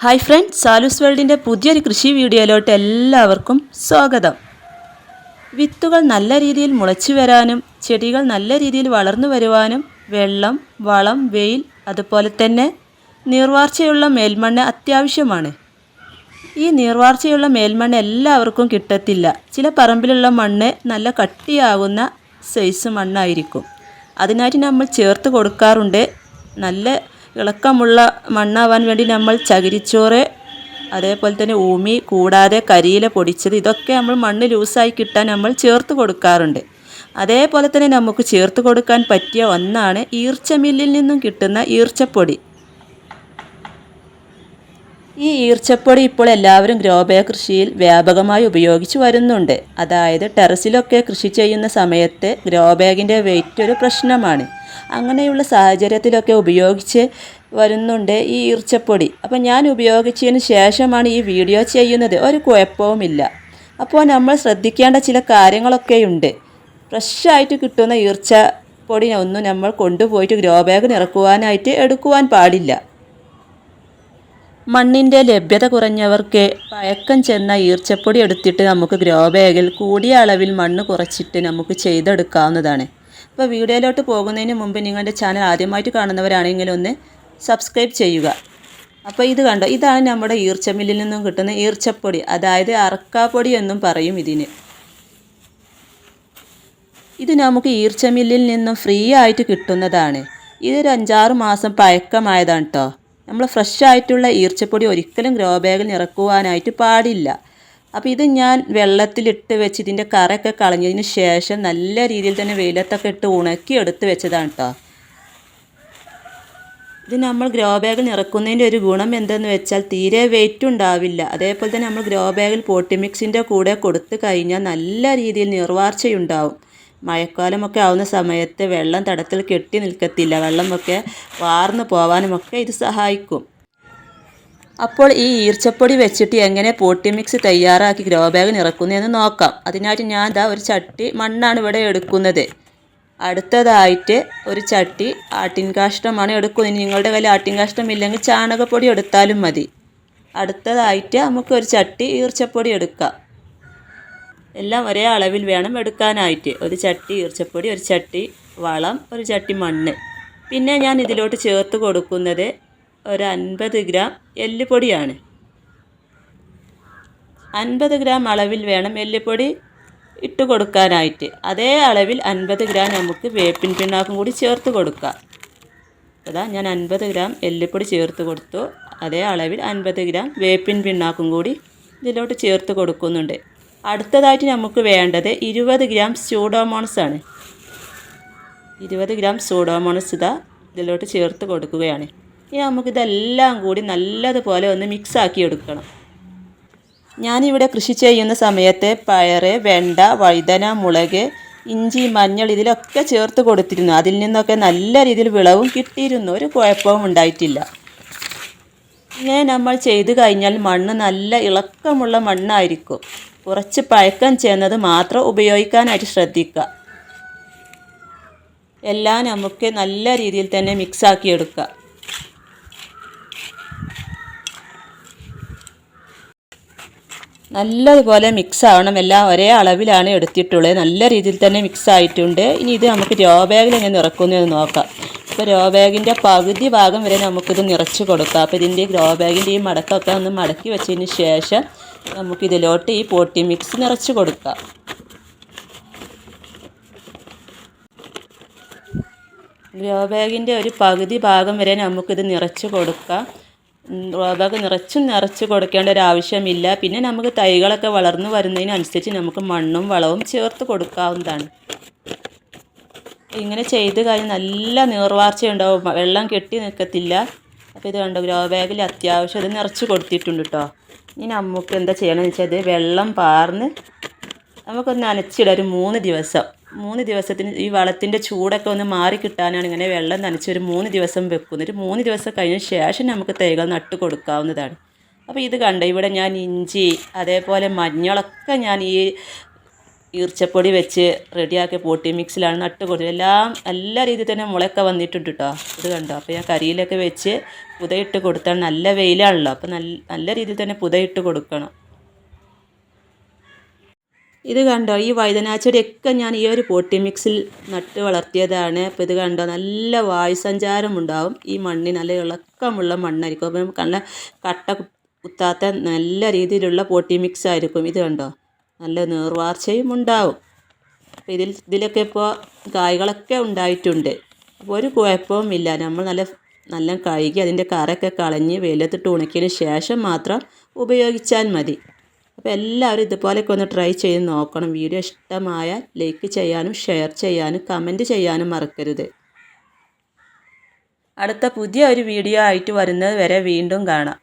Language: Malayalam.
ഹായ് ഫ്രണ്ട്സ് സാലൂസ് വേൾഡിന്റെ പുതിയൊരു കൃഷി വീഡിയോയിലോട്ട് എല്ലാവർക്കും സ്വാഗതം. വിത്തുകൾ നല്ല രീതിയിൽ മുളച്ചു വരാനും ചെടികൾ നല്ല രീതിയിൽ വളർന്നു വരുവാനും വെള്ളം വളം വെയിൽ അതുപോലെ തന്നെ നീർവാർച്ചയുള്ള മേൽമണ്ണ് അത്യാവശ്യമാണ്. ഈ നീർവാർച്ചയുള്ള മേൽമണ്ണ് എല്ലാവർക്കും കിട്ടത്തില്ല. ചില പറമ്പിലുള്ള മണ്ണ് നല്ല കട്ടിയാവുന്ന സൈസ് മണ്ണായിരിക്കും. അതിനായിട്ട് നമ്മൾ ചേർത്ത് കൊടുക്കാറുണ്ട്. നല്ല ഇളക്കമുള്ള മണ്ണാവാൻ വേണ്ടി നമ്മൾ ചകിരിച്ചോറ് അതേപോലെ തന്നെ ഊമി കൂടാതെ കരിയില പൊടിച്ചത് ഇതൊക്കെ നമ്മൾ മണ്ണ് ലൂസായി കിട്ടാൻ നമ്മൾ ചേർത്ത് കൊടുക്കാറുണ്ട്. അതേപോലെ തന്നെ നമുക്ക് ചേർത്ത് കൊടുക്കാൻ പറ്റിയ ഒന്നാണ് ഈർച്ചമില്ലിൽ നിന്നും കിട്ടുന്ന ഈർച്ചപ്പൊടി. ഈ ഈർച്ചപ്പൊടി ഇപ്പോൾ എല്ലാവരും ഗ്രോബയ കൃഷിയിൽ വ്യാപകമായി ഉപയോഗിച്ചു വരുന്നുണ്ട്. അതായത് ടെറസിലൊക്കെ കൃഷി ചെയ്യുന്ന സമയത്ത് ഗ്രോ ബാഗിന്റെ വെയിറ്റ് ഒരു പ്രശ്നമാണ്. അങ്ങനെയുള്ള സാഹചര്യത്തിലൊക്കെ ഉപയോഗിച്ച് വരുന്നുണ്ട് ഈ ഈർച്ചപ്പൊടി. അപ്പോൾ ഞാൻ ഉപയോഗിച്ചതിന് ശേഷമാണ് ഈ വീഡിയോ ചെയ്യുന്നത്. ഒരു കുഴപ്പവുമില്ല. അപ്പോൾ നമ്മൾ ശ്രദ്ധിക്കേണ്ട ചില കാര്യങ്ങളൊക്കെയുണ്ട്. ഫ്രഷായിട്ട് കിട്ടുന്ന ഈർച്ചപ്പൊടി ഒന്നും നമ്മൾ കൊണ്ടുപോയിട്ട് ഗ്രോ ബാഗ് നിറക്കുവാനായിട്ട് എടുക്കുവാൻ പാടില്ല. മണ്ണിന്റെ ലഭ്യത കുറഞ്ഞവർക്ക് പഴക്കം ചെന്ന ഈർച്ചപ്പൊടി എടുത്തിട്ട് നമുക്ക് ഗ്രോ ബാഗിൽ കൂടിയ അളവിൽ മണ്ണ് കുറച്ചിട്ട് നമുക്ക് ചെയ്തെടുക്കാവുന്നതാണ്. അപ്പോൾ വീഡിയോയിലോട്ട് പോകുന്നതിന് മുമ്പ് നിങ്ങളുടെ ചാനൽ ആദ്യമായിട്ട് കാണുന്നവരാണെങ്കിൽ ഒന്ന് സബ്സ്ക്രൈബ് ചെയ്യുക. അപ്പോൾ ഇത് കണ്ടോ? ഇതാണ് നമ്മുടെ ഈർച്ചമില്ലിൽ നിന്നും കിട്ടുന്ന ഈർച്ചപ്പൊടി അതായത് അറക്കാപ്പൊടി എന്നും പറയും ഇതിന്. ഇത് നമുക്ക് ഈർച്ചമില്ലിൽ നിന്നും ഫ്രീ ആയിട്ട് കിട്ടുന്നതാണ്. ഇതൊരു അഞ്ചാറ് മാസം പഴക്കമായതാണ് കേട്ടോ നമ്മൾ ഫ്രഷ് ആയിട്ടുള്ള ഈർച്ചപ്പൊടി ഒരിക്കലും ഗ്രോ ബാഗിൽ നിറക്കുവാനായിട്ട് പാടില്ല. അപ്പോൾ ഇത് ഞാൻ വെള്ളത്തിലിട്ട് വെച്ച് ഇതിന്റെ കറയൊക്കെ കളഞ്ഞതിന് ശേഷം നല്ല രീതിയിൽ തന്നെ വെയിലത്തൊക്കെ ഇട്ട് ഉണക്കി എടുത്ത് വെച്ചതാണ് കേട്ടോ ഇത് നമ്മൾ ഗ്രോ ബാഗിൽ നിറക്കുന്നതിന്റെ ഒരു ഗുണം എന്തെന്ന് വെച്ചാൽ തീരെ വെയിറ്റ് ഉണ്ടാവില്ല. അതേപോലെ തന്നെ നമ്മൾ ഗ്രോ ബാഗിൽ പോട്ടി മിക്സിന്റെ കൂടെ കൊടുത്തു കഴിഞ്ഞാൽ നല്ല രീതിയിൽ നിർവാർച്ചയുണ്ടാവും. മഴക്കാലമൊക്കെ ആവുന്ന സമയത്ത് വെള്ളം തടത്തിൽ കെട്ടി നിൽക്കത്തില്ല. വെള്ളമൊക്കെ വാർന്നു പോവാനുമൊക്കെ ഇത് സഹായിക്കും. അപ്പോൾ ഈ ഈർച്ചപ്പൊടി വെച്ചിട്ട് എങ്ങനെ പോട്ടി മിക്സ് തയ്യാറാക്കി ഗ്രോ ബാഗ് നിറക്കുന്നതെന്ന് നോക്കാം. അതിനായിട്ട് ഞാൻ ഇതാ ഒരു ചട്ടി മണ്ണാണ് ഇവിടെ എടുക്കുന്നത്. അടുത്തതായിട്ട് ഒരു ചട്ടി ആട്ടിൻ കാഷ്ടമാണ് എടുക്കുന്നത് നിങ്ങളുടെ കയ്യിൽ ആട്ടിൻ കാഷ്ടം ഇല്ലെങ്കിൽ ചാണകപ്പൊടി എടുത്താലും മതി. അടുത്തതായിട്ട് നമുക്ക് ഒരു ചട്ടി ഈർച്ചപ്പൊടി എടുക്കാം. എല്ലാം ഒരേ അളവിൽ വേണം എടുക്കാനായിട്ട്. ഒരു ചട്ടി ഈർച്ചപ്പൊടി ഒരു ചട്ടി വളം ഒരു ചട്ടി മണ്ണ്. പിന്നെ ഞാൻ ഇതിലോട്ട് ചേർത്ത് കൊടുക്കുന്നത് ഒരു അൻപത് ഗ്രാം എല്ലുപൊടിയാണ്. അൻപത് ഗ്രാം അളവിൽ വേണം എല്ലുപൊടി ഇട്ട് കൊടുക്കാനായിട്ട്. അതേ അളവിൽ അൻപത് ഗ്രാം നമുക്ക് വേപ്പിൻ പിണ്ണാക്കും കൂടി ചേർത്ത് കൊടുക്കാം. അതാ ഞാൻ അൻപത് ഗ്രാം എല്ലുപൊടി ചേർത്ത് കൊടുത്തു. അതേ അളവിൽ അൻപത് ഗ്രാം വേപ്പിൻ പിണ്ണാക്കും കൂടി ഇതിലോട്ട് ചേർത്ത് കൊടുക്കുന്നുണ്ട്. അടുത്തതായിട്ട് നമുക്ക് വേണ്ടത് ഇരുപത് ഗ്രാം സ്യൂഡോമോണസ് ആണ്. ഇരുപത് ഗ്രാം സ്യൂഡോമോണസ് ഇതാ ഇതിലോട്ട് ചേർത്ത് കൊടുക്കുകയാണ്. ഇനി നമുക്കിതെല്ലാം കൂടി നല്ലതുപോലെ ഒന്ന് മിക്സ് ആക്കി എടുക്കണം. ഞാനിവിടെ കൃഷി ചെയ്യുന്ന സമയത്ത് പയറ് വെണ്ട വഴുതന മുളക് ഇഞ്ചി മഞ്ഞൾ ഇതിലൊക്കെ ചേർത്ത് കൊടുത്തിരുന്നു. അതിൽ നിന്നൊക്കെ നല്ല രീതിയിൽ വിളവും കിട്ടിയിരുന്നു. ഒരു കുഴപ്പവും ഉണ്ടായിട്ടില്ല. ഇങ്ങനെ നമ്മൾ ചെയ്തു കഴിഞ്ഞാൽ മണ്ണ് നല്ല ഇളക്കമുള്ള മണ്ണായിരിക്കും. കുറച്ച് പഴക്കം ചെയ്യുന്നത് മാത്രം ഉപയോഗിക്കാനായിട്ട് ശ്രദ്ധിക്കുക എല്ലാം നമുക്ക് നല്ല രീതിയിൽ തന്നെ മിക്സാക്കി എടുക്കുക നല്ലതുപോലെ മിക്സ് ആവണം എല്ലാം ഒരേ അളവിലാണ് എടുത്തിട്ടുള്ളത് നല്ല രീതിയിൽ തന്നെ മിക്സ് ആയിട്ടുണ്ട് ഇനി ഇത് നമുക്ക് രോ ബാഗിൽ എങ്ങനെ നിറക്കുന്നതെന്ന് നോക്കാം. ഇപ്പോൾ രോ ബാഗിന്റെ പകുതി ഭാഗം വരെ നമുക്കിത് നിറച്ച് കൊടുക്കാം. അപ്പോൾ ഇതിന്റെ ഗ്രോ ബാഗിന്റെ ഈ മടക്കൊക്കെ ഒന്ന് മടക്കി വെച്ചതിന് ശേഷം നമുക്കിതിലോട്ട് ഈ പോട്ടി മിക്സ് നിറച്ച് കൊടുക്കാം. ഗ്രോ ബാഗിന്റെ ഒരു പകുതി ഭാഗം വരെ നമുക്കിത് നിറച്ച് കൊടുക്കാം. റോബാഗ് നിറച്ചും നിറച്ച് കൊടുക്കേണ്ട ഒരു ആവശ്യമില്ല. പിന്നെ നമുക്ക് തൈകളൊക്കെ വളർന്നു വരുന്നതിനനുസരിച്ച് നമുക്ക് മണ്ണും വളവും ചേർത്ത് കൊടുക്കാവുന്നതാണ്. ഇങ്ങനെ ചെയ്ത് കഴിഞ്ഞാൽ നല്ല നീർവാർച്ചയുണ്ടാവും. വെള്ളം കെട്ടി നിൽക്കത്തില്ല. അപ്പോൾ ഇത് കണ്ടോ ഗ്രോ ബാഗിൽ അത്യാവശ്യം ഇത് നിറച്ച് കൊടുത്തിട്ടുണ്ട് കേട്ടോ ഇനി നമുക്ക് എന്താ ചെയ്യണമെന്ന് വെച്ചാൽ ഇത് വെള്ളം പാർന്ന് നമുക്കൊന്ന് നനച്ചിടാം ഒരു മൂന്ന് ദിവസം. മൂന്ന് ദിവസത്തിന് ഈ വളത്തിന്റെ ചൂടൊക്കെ ഒന്ന് മാറി കിട്ടാനാണ് ഇങ്ങനെ വെള്ളം നനച്ച് ഒരു മൂന്ന് ദിവസം വെക്കുന്നത്. ഒരു മൂന്ന് ദിവസം കഴിഞ്ഞ ശേഷം നമുക്ക് തൈകൾ നട്ട് കൊടുക്കാവുന്നതാണ്. അപ്പോൾ ഇത് കണ്ടോ ഇവിടെ ഞാൻ ഇഞ്ചി അതേപോലെ മഞ്ഞളൊക്കെ ഞാൻ ഈ ഈർച്ചപ്പൊടി വെച്ച് റെഡിയാക്കി പോട്ടി. മിക്സിലാണ് നട്ട് കൊടുത്തത്. എല്ലാം എല്ലാ രീതിയിൽ തന്നെ മുളയൊക്കെ വന്നിട്ടുണ്ട് കേട്ടോ ഇത് കണ്ടോ? അപ്പോൾ ഞാൻ കരിയിലൊക്കെ വെച്ച് പുതയിട്ട് കൊടുത്താൽ നല്ല വെയിലാണല്ലോ. അപ്പോൾ നല്ല നല്ല രീതിയിൽ തന്നെ പുതയിട്ട് കൊടുക്കണം. ഇത് കണ്ടോ? ഈ വഴുതനാച്ചെടിയൊക്കെ ഞാൻ ഈ ഒരു പോട്ടി മിക്സിൽ നട്ട് വളർത്തിയതാണ്. അപ്പോൾ ഇത് കണ്ടോ? നല്ല വായുസഞ്ചാരം ഉണ്ടാവും. ഈ മണ്ണിന് നല്ല ഇളക്കമുള്ള മണ്ണായിരിക്കും. അപ്പം നല്ല കട്ട കുത്താത്ത നല്ല രീതിയിലുള്ള പോട്ടി മിക്സ് ആയിരിക്കും. ഇത് കണ്ടോ? നല്ല നീർവാർച്ചയും ഉണ്ടാവും. അപ്പോൾ ഇതിൽ ഇതിലൊക്കെ ഇപ്പോൾ കായ്കളൊക്കെ ഉണ്ടായിട്ടുണ്ട്. അപ്പോൾ ഒരു കുഴപ്പവും ഇല്ല. നമ്മൾ നല്ല നല്ല കഴുകി അതിന്റെ കറയൊക്കെ കളഞ്ഞ് വെയിലത്തിട്ട് ഉണക്കിയതിന് ശേഷം മാത്രം ഉപയോഗിച്ചാൽ മതി. അപ്പോൾ എല്ലാവരും ഇതുപോലെയൊക്കെ ഒന്ന് ട്രൈ ചെയ്ത് നോക്കണം. വീഡിയോ ഇഷ്ടമായാൽ ലൈക്ക് ചെയ്യാനും ഷെയർ ചെയ്യാനും കമന്റ് ചെയ്യാനും മറക്കരുത്. അടുത്ത പുതിയ ഒരു വീഡിയോ ആയിട്ട് വരുന്നത് വരെ വീണ്ടും കാണാം.